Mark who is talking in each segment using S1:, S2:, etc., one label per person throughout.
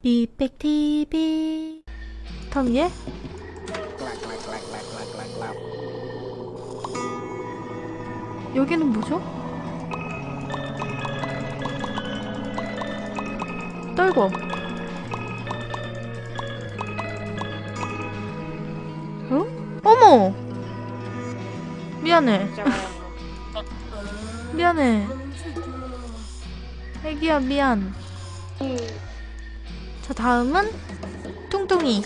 S1: 리백 TV 다음 얘? 여기는 뭐죠? 떨고 어? 어머! 미안해 미안해 애기야 미안 자 다음은 뚱뚱이.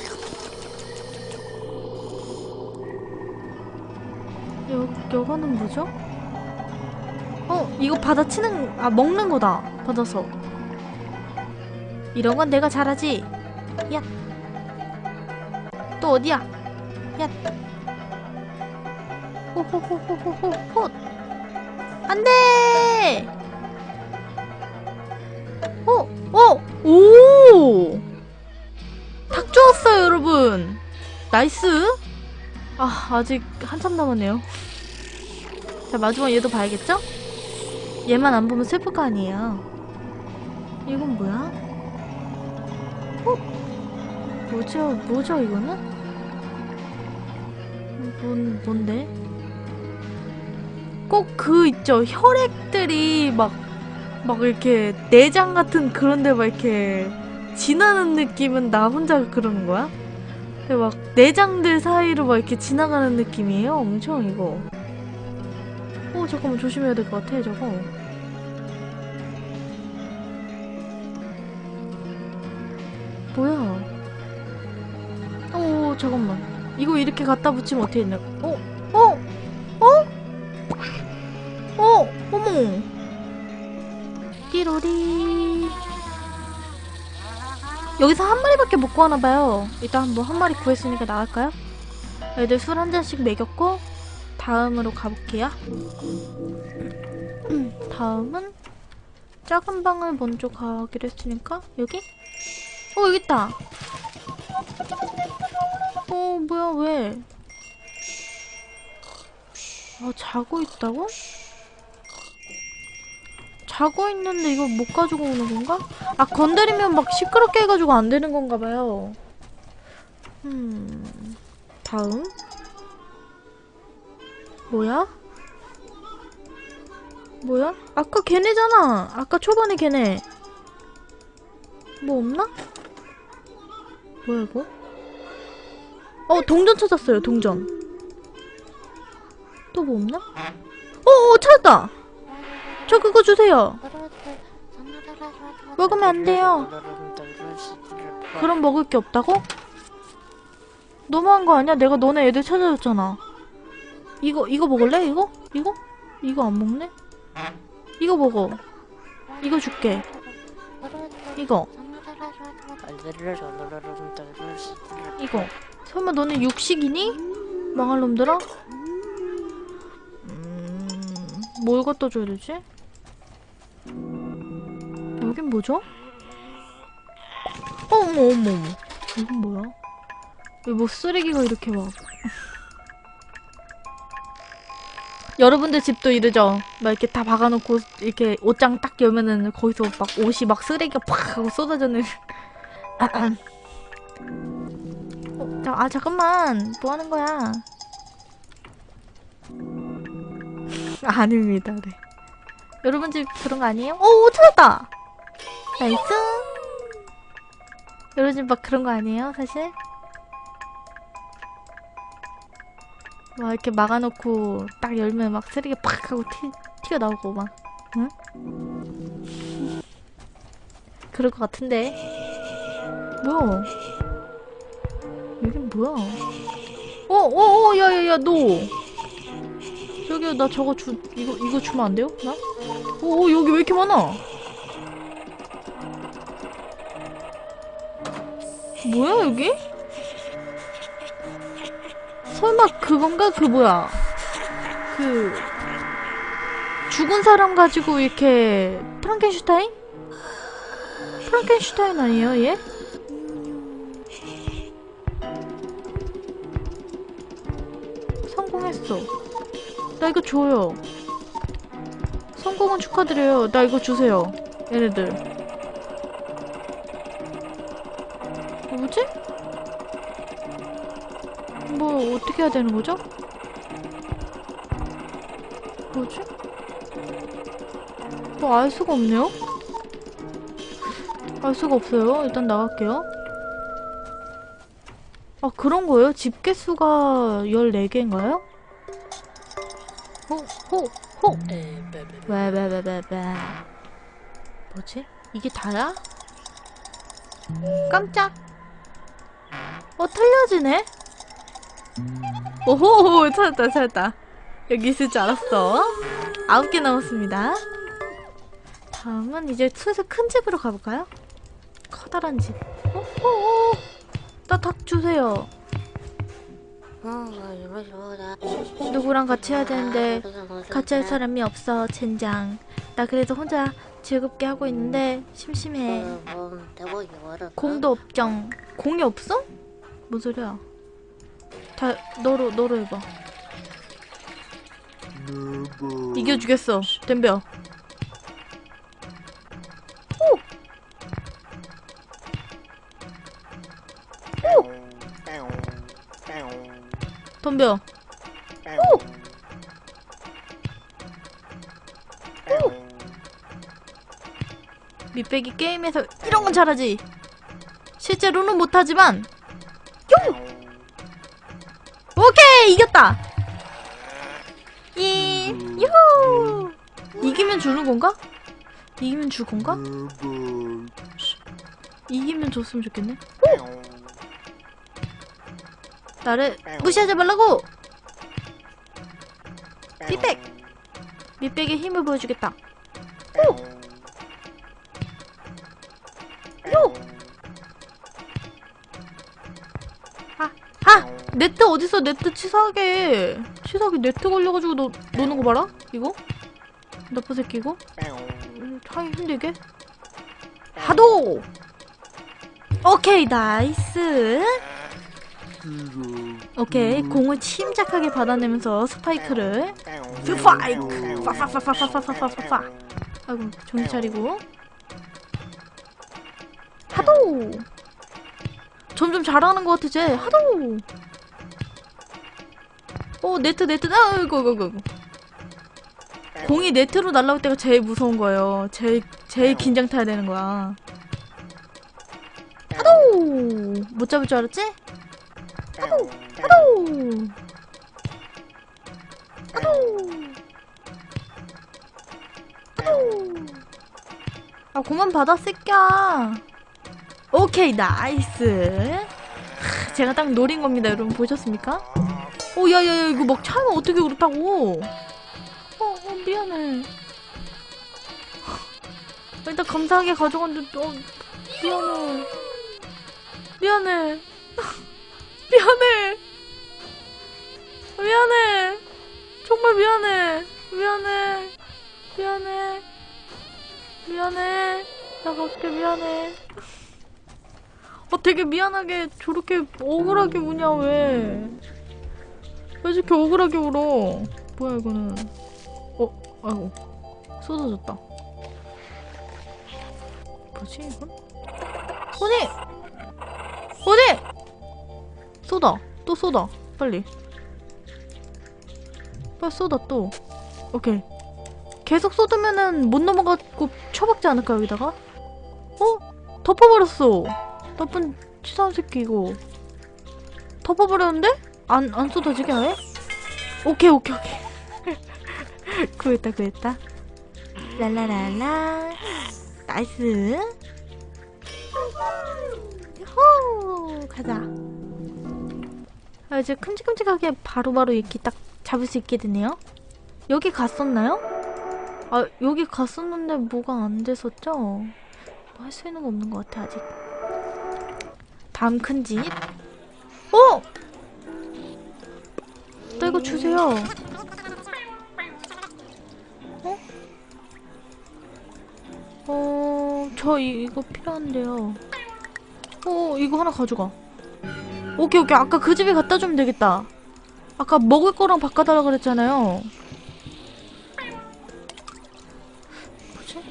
S1: 여, 여거는 뭐죠? 어 이거 받아치는 아 먹는 거다. 받아서. 이런 건 내가 잘하지. 야 또 어디야? 야 호호호호호호 안돼! 어, 어, 오! 나이스. 아, 아직 한참 남았네요. 자, 마지막 얘도 봐야겠죠? 얘만 안 보면 슬플 거 아니에요. 이건 뭐야? 어? 뭐죠, 뭐죠, 이거는? 뭔, 뭔데? 꼭 그 있죠. 혈액들이 막 막 이렇게 내장 같은 그런 데 막 이렇게 지나는 느낌은 나 혼자 그러는 거야? 막 내장들 사이로 막 이렇게 지나가는 느낌이에요? 엄청 이거. 어, 잠깐만 조심해야 될 것 같아, 저거. 뭐야? 어, 잠깐만. 이거 이렇게 갖다 붙이면 어떻게 되나? 어? 어? 어? 어? 어머! 띠로리 여기서 한 마리밖에 못 구하나봐요 일단 한번 한 마리 구했으니까 나갈까요? 애들 술 한 잔씩 먹였고 다음으로 가볼게요 음, 다음은 작은 방을 먼저 가기로 했으니까 여기? 어 여기 있다 어 뭐야 왜 아, 자고 있다고? 자고 있는데 이거 못 가지고 오는 건가? 아 건드리면 막 시끄럽게 해가지고 안 되는 건가 봐요. 음 다음 뭐야? 뭐야? 아까 걔네잖아. 아까 초반에 걔네. 뭐 없나? 뭐야 이거? 어 동전 찾았어요 동전. 또 뭐 없나? 어어 찾았다. 저 그거 주세요. 먹으면 안 돼요. 그럼 먹을 게 없다고? 너무한 거 아니야? 내가 너네 애들 찾아줬잖아. 이거 이거 먹을래? 이거? 이거? 이거 안 먹네? 이거 먹어. 이거 줄게. 이거. 이거. 설마 너네 육식이니? 망할 놈들아? 음, 뭘 갖다 줘야 되지? 여긴 뭐죠? 어, 어머 어머 어머 이건 뭐야? 왜 뭐 쓰레기가 이렇게 막 여러분들 집도 이러죠? 막 이렇게 다 박아놓고 이렇게 옷장 딱 열면은 거기서 막 옷이 막 쓰레기가 팍 하고 쏟아지는 어, 자, 아 잠깐만 뭐 하는 거야? 아닙니다 네. 여러분 집 그런 거 아니에요? 오 찾았다! 나이스 여러분 집 막 그런 거 아니에요 사실? 막 이렇게 막아놓고 딱 열면 막 쓰레기 팍 하고 튀, 튀어나오고 막 응? 그럴 것 같은데 뭐야 여긴 뭐야 어어어 야야야 너 저기요 나 저거 주 이거 이거 주면 안 돼요? 나? 오 여기 왜 이렇게 많아? 뭐야 여기? 설마 그건가 그 뭐야? 그 죽은 사람 가지고 이렇게 프랑켄슈타인? 프랑켄슈타인 아니에요 얘? 성공했어. 나 이거 줘요. 성공은 축하드려요. 나 이거 주세요. 얘네들. 뭐지? 뭐 어떻게 해야 되는 거죠? 뭐지? 뭐 알 수가 없네요? 알 수가 없어요. 일단 나갈게요. 아, 그런 거예요? 집 개수가 14개인가요? 호, 호, 호! 왜, 왜, 왜, 왜, 왜. 뭐지? 이게 다야? 깜짝! 어, 틀려지네? 오호, 찾았다, 찾았다. 여기 있을 줄 알았어. 아홉 개 남았습니다. 다음은 이제 슬슬 큰 집으로 가볼까요? 커다란 집. 오호, 나닭 주세요. 누구랑 같이 해야 되는데 같이 할 사람이 없어, 젠장. 나 그래도 혼자 즐겁게 하고 있는데 심심해. 공도 없정. 공이 없어? 뭔 소리야? 다 너로 너로 해봐. 이겨주겠어. 덤벼. 덤벼. 밑배기 게임에서 이런 건 잘하지. 실제로는 못하지만 오케이 이겼다. 예, 유후. 이기면 주는 건가? 이기면 줄 건가? 이기면 줬으면 좋겠네. 나를 무시하지 말라고. 밑백. 밑백의 힘을 보여주겠다. 요. 아, 네트 어딨어? 네트 치사하게. 치사하게 네트 걸려가지고 너, 노는 거 봐라? 이거? 나쁜 새끼 이거? 음, 하기 힘들게. 하도! 오케이, 나이스. 오케이, 공을 침착하게 받아내면서 스파이크를. 스파이크! 파파파파파파파파파. 아이고, 정신 차리고. 하도! 점점 잘하는 것 같아, 쟤. 하도! 오, 네트, 네트, 아이고, 아이고, 아이고. 공이 네트로 날라올 때가 제일 무서운 거예요. 제일, 제일 긴장 타야 되는 거야. 하도! 못 잡을 줄 알았지? 하도! 하도! 하도! 아, 그만 받아, 새끼야. 오케이, 나이스. 하, 제가 딱 노린 겁니다, 여러분. 보셨습니까? 오, 야, 야, 야, 이거 막 차면 어떻게 그렇다고. 어, 어, 미안해. 일단 감사하게 가져갔는데, 어, 미안해. 미안해. 미안해. 미안해. 정말 미안해. 미안해. 미안해. 미안해. 나 갈게, 미안해. 어, 되게 미안하게 저렇게 억울하게 우냐, 왜. 왜 저렇게 억울하게 울어? 뭐야, 이거는. 어, 아이고. 쏟아졌다. 뭐지, 이건? 어디! 어디! 쏟아. 또 쏟아. 빨리. 빨리 쏟아, 또. 오케이. 계속 쏟으면은 못 넘어가고 쳐박지 않을까, 여기다가? 어? 덮어버렸어. 나쁜 치사한 새끼, 이거. 덮어버렸는데? 안, 안 쏟아지게 하네? 오케이, 오케이, 오케이. 구했다, 구했다. 랄라랄라. 나이스. 호 가자. 아, 이제 큼직큼직하게 바로바로 이렇게 딱 잡을 수 있게 되네요. 여기 갔었나요? 아, 여기 갔었는데 뭐가 안 됐었죠? 뭐 할 수 있는 거 없는 것 같아, 아직. 다음 큰 집. 어! 나 이거 주세요. 어? 어, 저 이, 이거 필요한데요. 어, 이거 하나 가져가. 오케이, 오케이. 아까 그 집에 갖다 주면 되겠다. 아까 먹을 거랑 바꿔달라 그랬잖아요. 뭐지?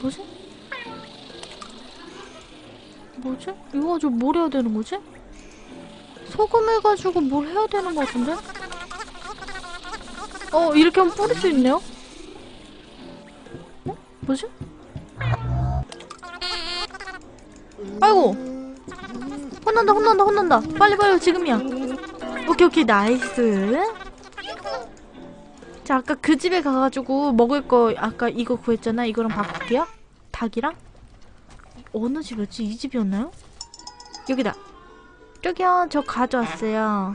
S1: 뭐지? 뭐지? 이거 가지고 뭘 해야 되는 거지? 소금 해가지고 뭘 해야 되는 거 같은데? 어, 이렇게 하면 뿌릴 수 있네요? 어? 뭐지? 아이고! 혼난다, 혼난다, 혼난다. 빨리, 빨리, 지금이야. 오케이, 오케이, 나이스. 자, 아까 그 집에 가가지고 먹을 거, 아까 이거 구했잖아. 이거랑 바꿀게요. 닭이랑. 어느 집이었지? 이 집이었나요? 여기다. 저기요, 저 가져왔어요.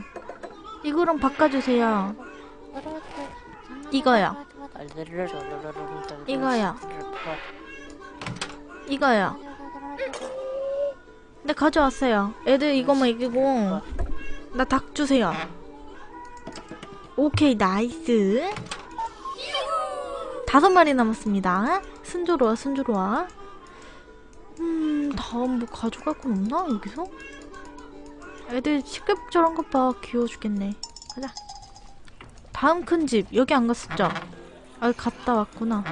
S1: 이거랑 바꿔주세요. 이거요. 이거요. 이거요. 네, 가져왔어요. 애들 이거만 이기고, 나 닭 주세요. 오케이, 나이스. 다섯 마리 남았습니다. 순조로워, 순조로워. 음, 다음 뭐 가져갈 건 없나, 여기서? 애들 시끌벅적한 것 봐. 귀여워 죽겠네. 가자. 다음 큰 집. 여기 안 갔었죠? 아, 갔다 왔구나.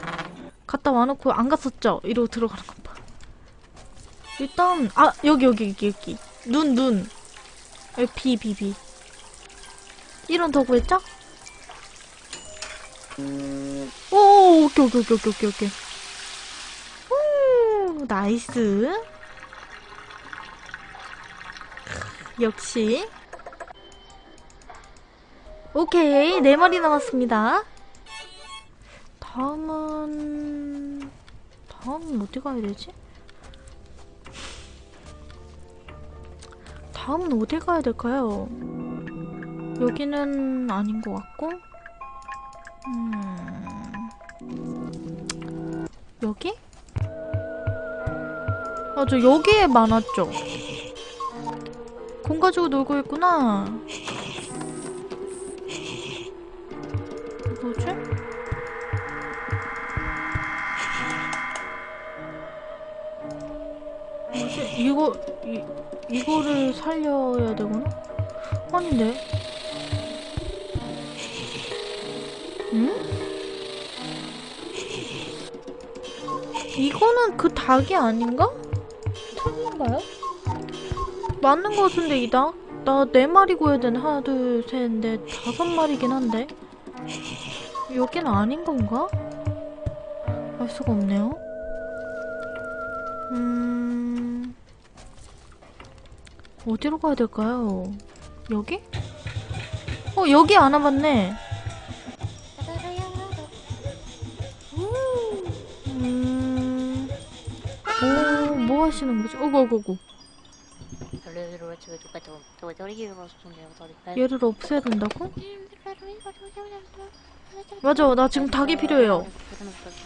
S1: 갔다 와놓고 안 갔었죠? 이러고 들어가는 것 봐. 일단, 아, 여기, 여기, 여기, 여기. 눈, 눈. 여기 비, 비, 비. 1원 더 구했죠? 오, 오케이, 오케이, 오케이, 오케이, 오케이, 오케이. 오, 나이스. 역시. 오케이, 네 마리 남았습니다. 다음은, 다음은 어디 가야 되지? 다음은 어디 가야 될까요? 여기는 아닌 것 같고, 음, 여기? 아, 저 여기에 많았죠? 공 가지고 놀고 있구나. 뭐지? 이거, 이, 이거를 살려야 되구나? 아닌데. 응? 이거는 그 닭이 아닌가? 틀린가요? 맞는 것 같은데 이 닭? 나 네 마리 구해야 되네 하나 둘 셋 넷 다섯 마리긴 한데 여긴 아닌 건가? 알 수가 없네요 음... 어디로 가야 될까요? 여기? 어 여기 안 와봤네 음... 오, 뭐 하시는 거지? 어구 어구 어구 얘를 없애야 된다고? 맞아, 나 지금 닭이 필요해요.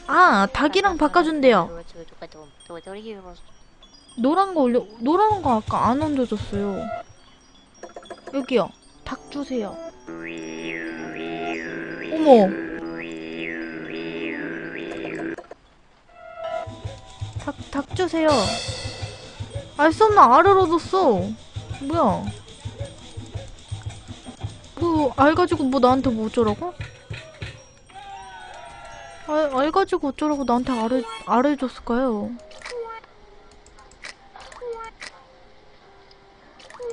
S1: 아, 닭이랑 바꿔준대요. 노란 거 올려, 노란 거 아까 안 얹어줬어요. 여기요. 닭 주세요. 어머. 닭, 닭 주세요. 알수 없는 알을 얻었어. 뭐야. 그, 알 가지고 뭐 나한테 뭐 어쩌라고? 알, 알 가지고 어쩌라고 나한테 알을, 알을 줬을까요?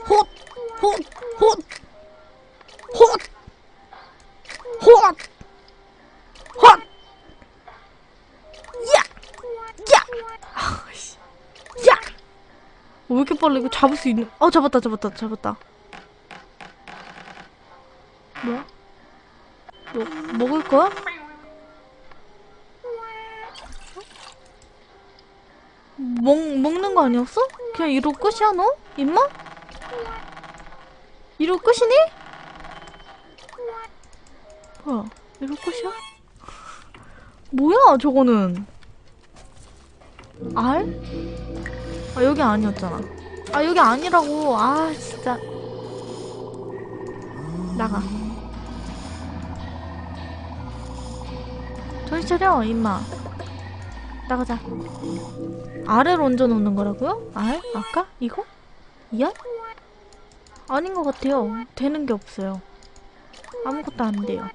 S1: 헛! 헛! 헛! 헛! 헛! 헛! 야! 야! 아, 씨. 야! 어, 왜 이렇게 빨라? 이거 잡을 수 있는, 어, 잡았다, 잡았다, 잡았다. 뭐야? 너 먹을 거야? 먹, 먹는 거 아니었어? 그냥 이러고 끝이야, 너? 임마? 이러고 끝이니? 뭐야, 이러고 끝이야? 뭐야, 저거는? 알? 아, 여기 아니었잖아. 아, 여기 아니라고. 아, 진짜. 나가. 정신 차려, 임마. 나가자. 알을 얹어 놓는 거라고요? 알? 아까? 이거? 이 알? 아닌 것 같아요. 되는 게 없어요. 아무것도 안 돼요.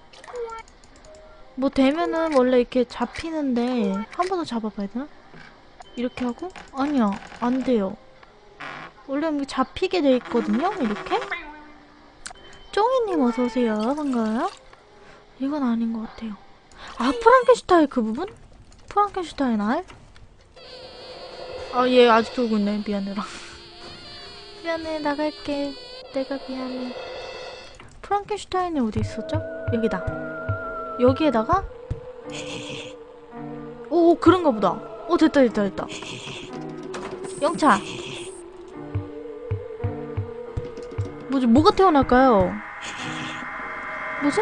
S1: 뭐 되면은 원래 이렇게 잡히는데 한 번 더 잡아봐야 되나? 이렇게 하고? 아니야, 안 돼요. 원래 여기 잡히게 돼 있거든요. 이렇게. 쫑이님 어서 오세요. 반가워요. 이건 아닌 것 같아요. 아 프랑켄슈타인 그 부분? 프랑켄슈타인 알? 아 얘 아직도 오고 있네. 미안해라. 미안해 나갈게. 내가 미안해. 프랑켄슈타인이 어디 있었죠? 여기다. 여기에다가 오 그런가 보다. 오 됐다 됐다 됐다. 영차. 뭐지 뭐가 태어날까요? 뭐지?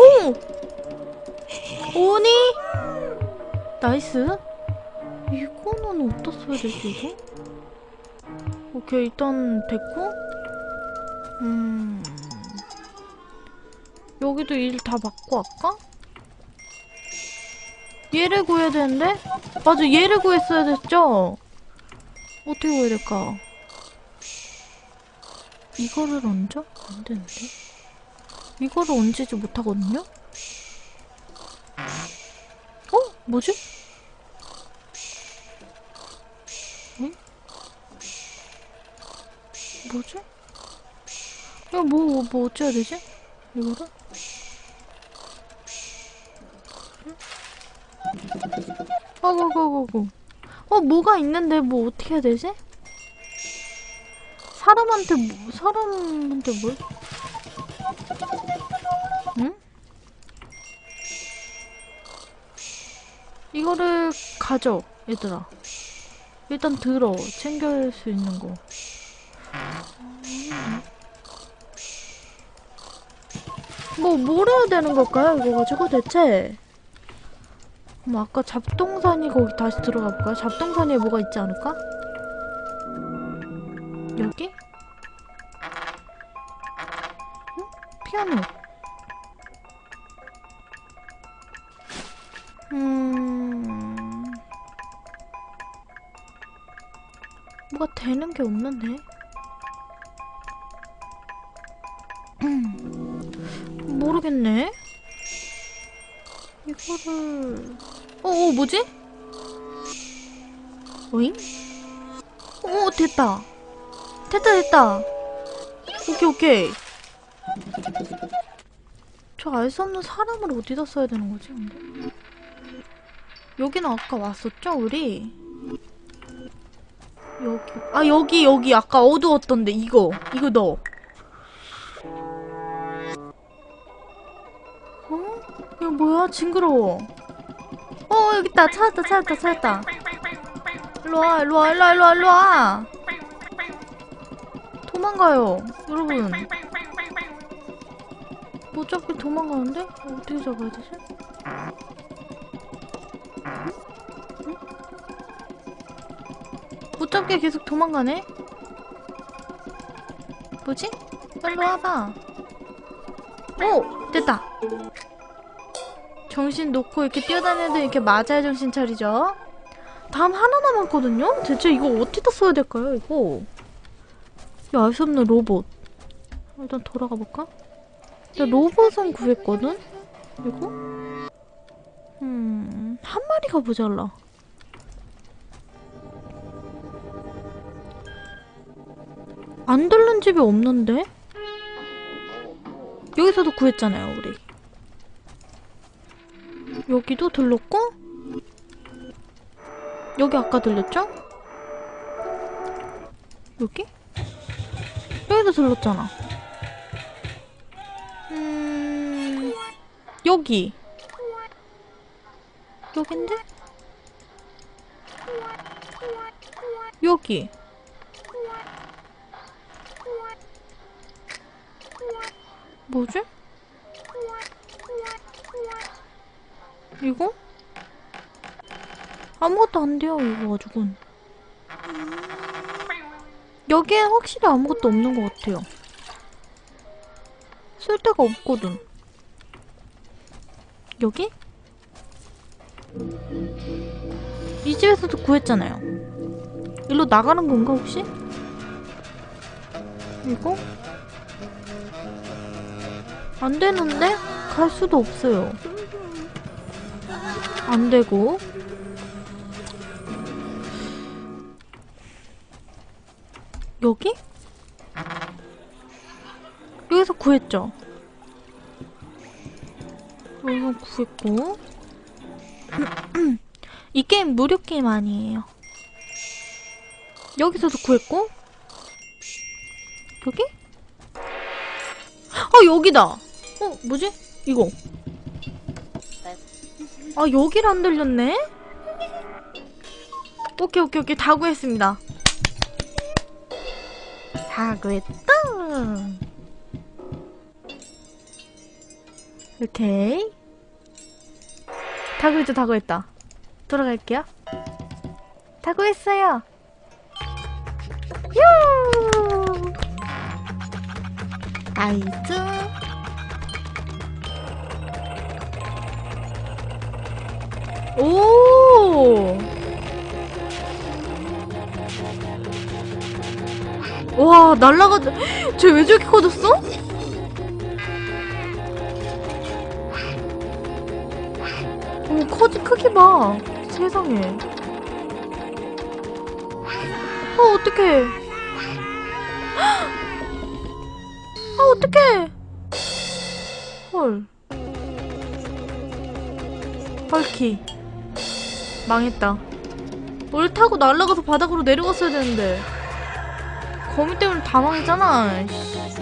S1: 오! 오니? 나이스. 이거는 어디다 써야 되지 이거? 오케이 일단 됐고 음 여기도 일 다 받고 할까? 얘를 구해야 되는데? 맞아 얘를 구했어야 됐죠? 어떻게 구해야 될까? 이거를 얹어? 안 되는데? 이거를 얹지 못하거든요? 어? 뭐지? 뭐지? 이거 뭐, 뭐 어찌 해야 되지? 이거를? 아고고고고 어 뭐가 있는데 뭐 어떻게 해야 되지? 사람한테 뭐 사람한테 뭘? 응? 이거를 가져 얘들아 일단 들어 챙길 수 있는 거 뭐, 뭘 해야 되는 걸까요? 이거 가지고 대체? 그럼 아까 잡동사니 거기 다시 들어가 볼까요? 잡동사니에 뭐가 있지 않을까? 여기? 응? 피아노. 음... 뭐가 되는 게 없는데? 어, 어 뭐지? 오잉? 오 됐다. 됐다 됐다. 오케이 오케이. 저 알 수 없는 사람을 어디다 써야 되는 거지? 여기는 아까 왔었죠 우리? 여기 아 여기 여기 아까 어두웠던데 이거 이거 넣어. 어? 뭐야 징그러워. 어 여기 있다 찾았다 찾았다 찾았다 일로와 일로와 일로와 일로와 일로와 도망가요 여러분 못 잡게 도망가는데? 어떻게 잡아야 되지? 응? 못 잡게 계속 도망가네? 뭐지? 일로 와봐 오! 됐다 정신 놓고 이렇게 뛰어다니는데 이렇게 맞아야 정신 차리죠. 다음 하나 남았거든요? 대체 이거 어디다 써야 될까요, 이거? 이알수 없는 로봇. 일단 돌아가 볼까? 나 로봇은 구했거든? 이거? 음, 한 마리가 모자라. 안 들른 집이 없는데? 여기서도 구했잖아요, 우리. 여기도 들렀고 여기 아까 들렸죠? 여기? 여기도 들렀잖아 음... 여기 여긴데? 여기 뭐지? 이거? 아무것도 안 돼요, 이거 가지고는. 여기에 확실히 아무것도 없는 것 같아요. 쓸 데가 없거든. 여기? 이 집에서도 구했잖아요. 일로 나가는 건가, 혹시? 이거? 안 되는데? 갈 수도 없어요. 안 되고 여기? 여기서 구했죠? 여기서 구했고 이 게임 무료 게임 아니에요 여기서도 구했고 여기? 아 여기다 어 뭐지? 이거 아 여기를 안 들렸네? 오케이 오케이 오케이. 다 구했습니다. 다 구했다. 오케이. 다 구했죠 다 구했다. 돌아갈게요. 다 구했어요. 유 아이즈 오! 와, 날라가, 쟤왜 저렇게 커졌어? 오, 커지, 크기 봐. 세상에. 어, 어떡해. 아, 어떡해. 헐. 헐키. 망했다. 뭘 타고 날아가서 바닥으로 내려갔어야 되는데. 거미 때문에 다 망했잖아. 씨.